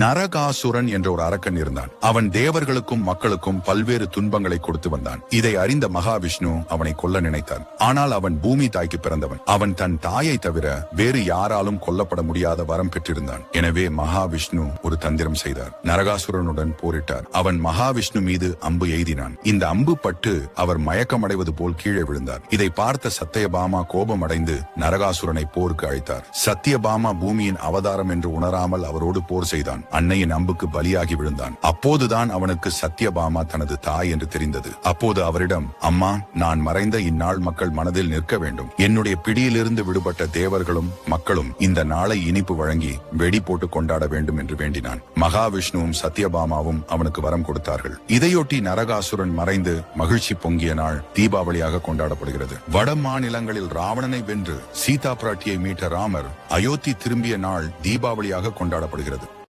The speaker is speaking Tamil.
நரகாசுரன் என்ற ஒரு அரக்கன் இருந்தான். அவன் தேவர்களுக்கும் மக்களுக்கும் பல்வேறு துன்பங்களை கொடுத்து வந்தான். இதை அறிந்த மகாவிஷ்ணு அவனை கொல்ல நினைத்தான். ஆனால் அவன் பூமி தாய்க்கு பிறந்தவன். அவன் தன் தாயை தவிர வேறு யாராலும் கொல்லப்பட முடியாத வரம் பெற்றிருந்தான். எனவே மகாவிஷ்ணு ஒரு தந்திரம் செய்தார். நரகாசுரனுடன் போரிட்டார். அவன் மகாவிஷ்ணு மீது அம்பு எய்தினான். இந்த அம்பு பட்டு அவர் மயக்கமடைவது போல் கீழே விழுந்தார். இதை பார்த்த சத்தியபாமா கோபம் அடைந்து நரகாசுரனை போருக்கு அழைத்தார். சத்தியபாமா பூமியின் அவதாரம் என்று உணராமல் அவரோடு போர் செய்தான். அன்னையின் அம்புக்கு பலியாகி விழுந்தான். அப்போதுதான் அவனுக்கு சத்யபாமா தனது தாய் என்று தெரிந்தது. அப்போது அவரிடம் அம்மா நான் மறைந்த இந்நாள் மக்கள் மனதில் நிற்க வேண்டும். என்னுடைய பிடியிலிருந்து விடுபட்ட தேவர்களும் மக்களும் இந்த நாளை இனிப்பு வழங்கி வெடி போட்டு கொண்டாட வேண்டும் என்று வேண்டினான். மகாவிஷ்ணுவும் சத்யபாமாவும் அவனுக்கு வரம் கொடுத்தார்கள். இதையொட்டி நரகாசுரன் மறைந்து மகிழ்ச்சி பொங்கிய நாள் தீபாவளியாக கொண்டாடப்படுகிறது. வட மாநிலங்களில் ராவணனை வென்று சீதா பிராட்டியை மீட்ட ராமர் அயோத்தி திரும்பிய நாள் தீபாவளியாக கொண்டாடப்படுகிறது.